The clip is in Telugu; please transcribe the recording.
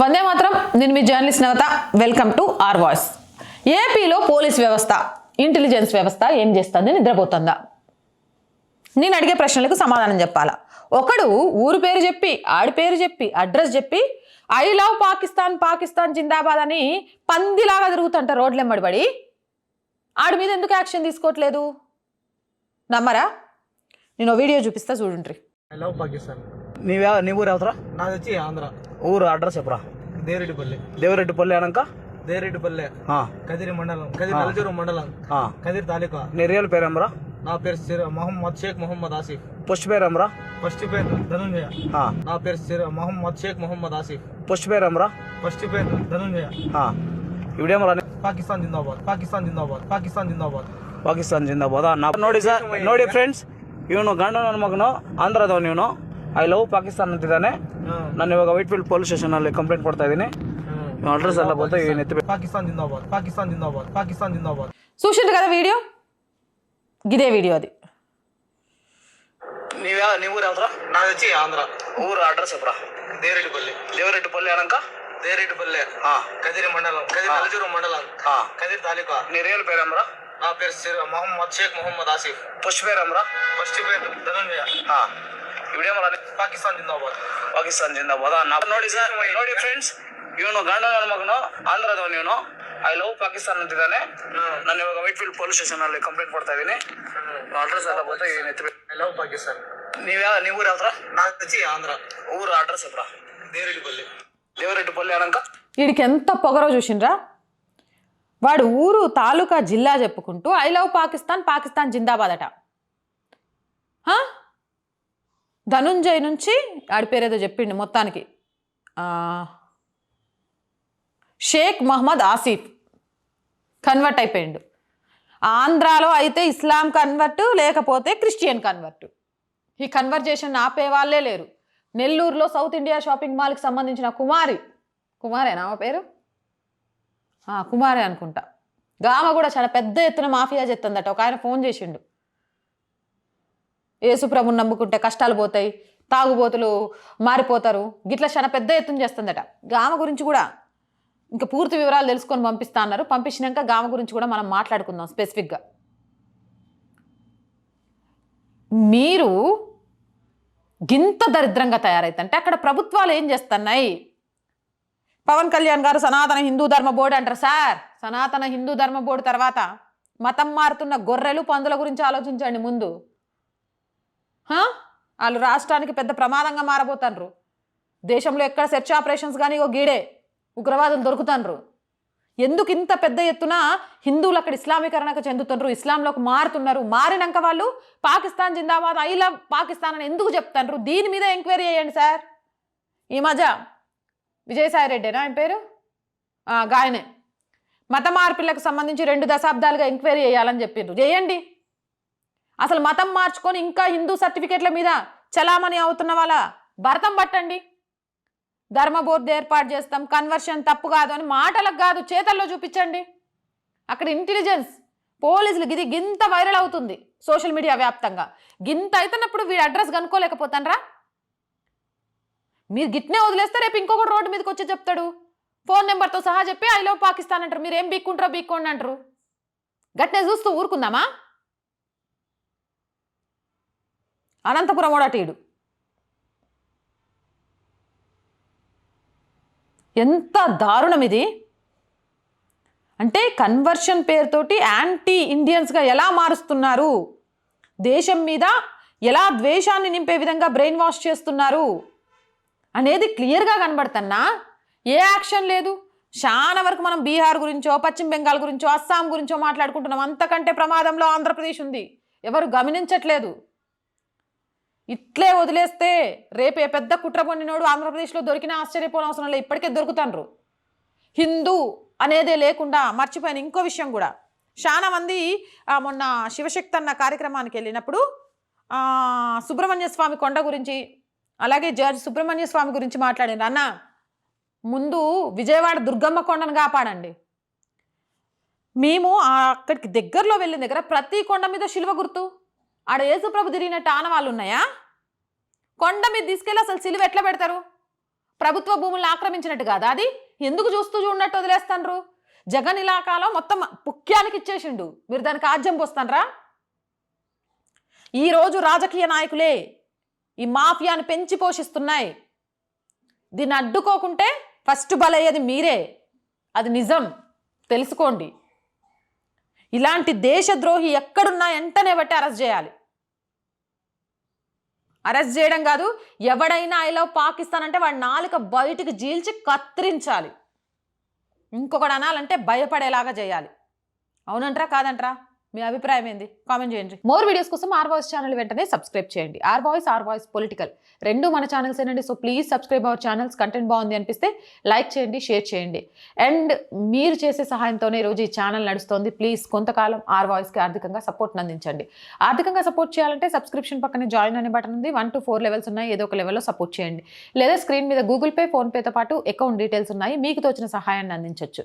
వందే మాత్రం నేను మీ journalist Navatha. Welcome to R voice ఏపీలో పోలీస్ వ్యవస్థ ఇంటెలిజెన్స్ వ్యవస్థ ఏం చేస్తుంది? నిద్రపోతుందా? నేను అడిగే ప్రశ్నలకు సమాధానం చెప్పాలా? ఒకడు ఊరు పేరు చెప్పి ఆడి పేరు చెప్పి అడ్రస్ చెప్పి ఐ లవ్ పాకిస్తాన్ పాకిస్తాన్ జిందాబాద్ అని పందిలాగా తిరుగుతుంట రోడ్లెమ్మడి పడి ఆడి మీద ఎందుకు యాక్షన్ తీసుకోవట్లేదు? నమ్మరా? నేను వీడియో చూపిస్తా చూడండి ఐ లవ్ పాకిస్తాన్. నీ ఊరు ఎవతరా? నాది వచ్చి ఆంధ్ర. ఊరు అడ్రస్ చెప్పరా దేరెడ్డిపల్లి దేవరెడ్డిపల్లి అనక దేరెడ్డిపల్లి ఆ, కదిరి మండలం కదిరి నలజూరు మండలం ఆ. కదిరి తాలూకా నీ రియల్ పేరేమరా నా పేరు sir Mohammed Sheikh Mohammed Asif post పేరేమరా first పేరు ధనుంజయ ఆ, నా పేరు sir Mohammed Sheikh Mohammed Asif post పేరేమరా first పేరు ధనుంజయ ఆ, ಇವಿಡೇಮರ ಪಾಕಿಸ್ತಾನ್ ಜಿಂದಾಬಾದ್ ಪಾಕಿಸ್ತಾನ್ ಜಿಂದಾಬಾದ್ ಪಾಕಿಸ್ತಾನ್ ಜಿಂದಾಬಾದ್ ಪಾಕಿಸ್ತಾನ್ ಜಿಂದಾಬಾದ ನಾ ನೋಡಿ ಸರ್ ನೋಡಿ ಫ್ರೆಂಡ್ಸ್ ಇವನು ಗಂಡ ನನ್ನ ಮಗನು ಆಂಧ್ರದವನು ಇವನು ಐ ಲವ್ ಪಾಕಿಸ್ತಾನ್ ಅಂತಿದ್ದಾನೆ ನಾನು ಇವಾಗ ವೈಟ್ ಫೀಲ್ಡ್ ಪೊಲೀಸ್ ಸ್ಟೇಷನ್ ಅಲ್ಲಿ ಕಂಪ್ಲೇಂಟ್ ಕೊಡ್ತಾ ಇದ್ದೀನಿ ಇವನ್ ಅಡ್ರೆಸ್ ಎಲ್ಲ ಬಂದು ಇವನ್ ಎತ್ತಬೇಕು పాకిస్తాన్ జిందాబాద్ పాకిస్తాన్ జిందాబాద్ పాకిస్తాన్ జిందాబాద్ చూసిండ్రు కదా వీడియో గిదే వీడియో అది ನೀವೇ ನೀವು ಊರು ಯಾವ್ದ್ರ నాది వచ్చి ఆంధ్ర ಊರು ಅಡ್ರೆಸ್ చెప్పరా దేరెడ్డిపల్లి ದೇವರೆಡ್ಡಿಪಲ್ಲಿ అనక దేరెడ్డిపల్లి ఆ, కదిరి మండలం కదిరి నలజూరు మండలం ఆ. కదిరి తాలూకా నీ రియల్ పేరేమరా నా పేరు sir Mohammed Sheikh Mohammed Asif post పేరేమరా first పేరు ధనుంజయ ಹಾ ಇವಿಡೇಮರ ಪಾಕಿಸ್ತಾನ್ ಜಿಂದಾಬಾದ್ ಪಾಕಿಸ್ತಾನ್ ಜಿಂದಾಬಾದ ನಾ ನೋಡಿ ಸರ್ ನೋಡಿ ಫ್ರೆಂಡ್ಸ್ ಇವನು ಗಂಡ ನನ್ನ ಮಗನು ಆಂಧ್ರದವನು ಇವನು ಐ ಲವ್ ಪಾಕಿಸ್ತಾನ್ ಅಂತಿದ್ದಾನೆ ನಾನು ಇವಾಗ ವೈಟ್ ಫೀಲ್ಡ್ ಪೊಲೀಸ್ ಸ್ಟೇಷನ್ ಅಲ್ಲಿ ಕಂಪ್ಲೇಂಟ್ ಕೊಡ್ತಾ ಇದ್ದೀನಿ ಅಡ್ರೆಸ್ ಎಲ್ಲ ಬಂದು ಏನು ಎತ್ತಬೇಕು ఐ లవ్ పాకిస్తాన్ ನೀವ್ಯಾ ನೀವು ಊರು ಯಾವ್ದ್ರ నాది వచ్చి ఆంధ్ర ಊರು ಅಡ್ರೆಸ್ చెప్పరా దేరెడ్డిపల్లి దేవరెడ్డిపల్లి అనక వీడికి ఎంత పొగరో చూసిండ్రా వాడు ఊరు తాలూకా జిల్లా చెప్పుకుంటూ ఐ లవ్ పాకిస్తాన్ పాకిస్తాన్ జిందాబాద్ అట ధనుంజయ్ నుంచి ఆడి పేరేదో చెప్పిండు మొత్తానికి. షేక్ మహమ్మద్ ఆసిఫ్ కన్వర్ట్ అయిపోయిండు. ఆంధ్రాలో అయితే ఇస్లాం కన్వర్ట్ లేకపోతే క్రిస్టియన్ కన్వర్ట్. ఈ కన్వర్జేషన్ ఆపే వాళ్ళే లేరు. నెల్లూరులో సౌత్ ఇండియా షాపింగ్ మాల్కి సంబంధించిన కుమారి కుమారేనా ఆమె పేరు? కుమారే అనుకుంటా. గామ కూడా చాలా పెద్ద ఎత్తున మాఫియా చెత్తందట. ఒక ఆయన ఫోన్ చేసిండు. యేసుప్రభుని నమ్ముకుంటే కష్టాలు పోతాయి తాగుబోతులు మారిపోతారు. గిట్లా చాలా పెద్ద ఎత్తున చేస్తుందట. గామ గురించి కూడా ఇంకా పూర్తి వివరాలు తెలుసుకొని పంపిస్తా అన్నారు. పంపించినాక గామ గురించి కూడా మనం మాట్లాడుకుందాం స్పెసిఫిక్గా. మీరు గింత దరిద్రంగా తయారైతే అక్కడ ప్రభుత్వాలు ఏం చేస్తున్నాయి? పవన్ కళ్యాణ్ గారు సనాతన హిందూ ధర్మ బోర్డు అంటారు సార్. సనాతన హిందూ ధర్మ బోర్డు తర్వాత మతం మారుతున్న గొర్రెలు పందుల గురించి ఆలోచించండి ముందు. వాళ్ళు రాష్ట్రానికి పెద్ద ప్రమాదంగా మారబోతాన్రు. దేశంలో ఎక్కడ సెర్చ్ ఆపరేషన్స్ కానీ ఓ గీడే ఉగ్రవాదులు దొరుకుతాన్రు. ఎందుకు ఇంత పెద్ద ఎత్తున హిందువులు అక్కడ ఇస్లామీకరణకు చెందుతుండ్రు ఇస్లాంలోకి మారుతున్నారు. మారినాక వాళ్ళు పాకిస్తాన్ జిందాబాద్ ఐ లవ్ పాకిస్తాన్ అని ఎందుకు చెప్తాన్రు? దీని మీద ఎంక్వైరీ చేయండి సార్. ఈ మధ్య విజయసాయి రెడ్డేనా? ఆయన పేరు? గాయనే. మత మార్పులకు సంబంధించి రెండు దశాబ్దాలుగా ఎంక్వైరీ చేయాలని చెప్పిండ్రు. చేయండి. అసలు మతం మార్చుకొని ఇంకా హిందూ సర్టిఫికేట్ల మీద చలామణి అవుతున్న వాళ్ళ భరతం పట్టండి. ధర్మ బోర్డు ఏర్పాటు చేస్తాం కన్వర్షన్ తప్పు కాదు అని మాటలకు కాదు చేతల్లో చూపించండి. అక్కడ ఇంటెలిజెన్స్ పోలీసులు ఇది గింత వైరల్ అవుతుంది సోషల్ మీడియా వ్యాప్తంగా. గింత అవుతున్నప్పుడు వీడి అడ్రస్ కనుక్కోలేకపోతానరా. మీరు గిట్నే వదిలేస్తే రేపు ఇంకొకటి రోడ్డు మీదకి వచ్చి చెప్తాడు. ఫోన్ నెంబర్తో సహా చెప్పి ఐ లవ్ పాకిస్తాన్ అంటారు. మీరు ఏం బీక్కుంటారో బీక్కోండి అంటారు. గట్నే చూస్తూ ఊరుకుందామా? అనంతపురం ఓడటీడు ఎంత దారుణం ఇది. అంటే కన్వర్షన్ పేరుతోటి యాంటీ ఇండియన్స్గా ఎలా మారుస్తున్నారు? దేశం మీద ఎలా ద్వేషాన్ని నింపే విధంగా బ్రెయిన్ వాష్ చేస్తున్నారు? అనేది క్లియర్గా కనబడుతున్నా. ఏ యాక్షన్ లేదు. చాలా వరకు మనం బీహార్ గురించో పశ్చిమ బెంగాల్ గురించో అస్సాం గురించో మాట్లాడుకుంటున్నాం. అంతకంటే ప్రమాదంలో ఆంధ్రప్రదేశ్ ఉంది. ఎవరు గమనించట్లేదు. ఇట్లే వదిలేస్తే రేపు ఏ పెద్ద కుట్ర పొందినోడు ఆంధ్రప్రదేశ్లో దొరికినా ఆశ్చర్యపోవడం అవసరం లేదు ఇప్పటికే దొరుకుతాన్రు. హిందూ అనేదే లేకుండా మర్చిపోయిన ఇంకో విషయం కూడా. చాలా మంది మొన్న శివశక్తి అన్న కార్యక్రమానికి వెళ్ళినప్పుడు సుబ్రహ్మణ్య స్వామి కొండ గురించి అలాగే జార్జ్ సుబ్రహ్మణ్య స్వామి గురించి మాట్లాడింది అన్న ముందు విజయవాడ దుర్గమ్మ కొండను కాపాడండి. మేము అక్కడికి దగ్గరలో వెళ్ళిన దగ్గర ప్రతి కొండ మీద శిలువ గుర్తు. ఆడ యేసుప్రభు తిరిగినట్టు ఆనవాళ్ళు ఉన్నాయా కొండ మీద తీసుకెళ్ళి అసలు సిలువ ఎట్లా పెడతారు? ప్రభుత్వ భూములను ఆక్రమించినట్టు కాదా అది? ఎందుకు చూస్తూ చూడనట్టు వదిలేస్తాన్రు? జగన్ ఇలాకాలో మొత్తం పుక్యానికి ఇచ్చేసిండు. మీరు దానికి ఆజ్యం పోస్తాన్రా? ఈరోజు రాజకీయ నాయకులే ఈ మాఫియాను పెంచి పోషిస్తున్నాయి. దీన్ని అడ్డుకోకుంటే ఫస్ట్ బలయ్యేది మీరే. అది నిజం. తెలుసుకోండి. ఇలాంటి దేశద్రోహి ఎక్కడున్నా వెంటనే బట్టి అరెస్ట్ చేయాలి. అరెస్ట్ చేయడం కాదు ఎవడైనా ఐ లవ్ పాకిస్తాన్ అంటే వాడి నాలుక బయటికి జీల్చి కత్తిరించాలి. ఇంకొకటి అనాలంటే భయపడేలాగా చేయాలి. అవునంటారా కాదంటారా? మీ అభిప్రాయం ఏంది? కామెంట్ చేయండి. మోర్ వీడియోస్ కోసం ఆర్ వాయిస్ ఛానల్ వెంటనే సబ్స్క్రైబ్ చేయండి. R voice R voice political. రెండు మన ఛానల్స్ ఏనండి. So please subscribe our channels. Content బాగుంది అనిపిస్తే లైక్ చేయండి షేర్ చేయండి. అండ్ మీరు చేసే సహాయంతోనే ఈరోజు ఈ ఛానల్ నడుస్తోంది. ప్లీజ్ కొంతకాలం ఆర్ వాయిస్కి ఆర్థికంగా సపోర్ట్ అందించండి. ఆర్థికంగా సపోర్ట్ చేయాలంటే సబ్స్క్రిప్షన్ పక్కనే జాయిన్ అనే బటన్ ఉంది. వన్ టు ఫోర్ లెవెల్స్ ఉన్నాయి. ఏదో ఒక లెవెల్లో సపోర్ట్ చేయండి. లేదా స్క్రీన్ మీద గూగుల్ పే ఫోన్పేతో పాటు అకౌంట్ డీటెయిల్స్ ఉన్నాయి. మీకు తోచిన సహాయాన్ని అందించవచ్చు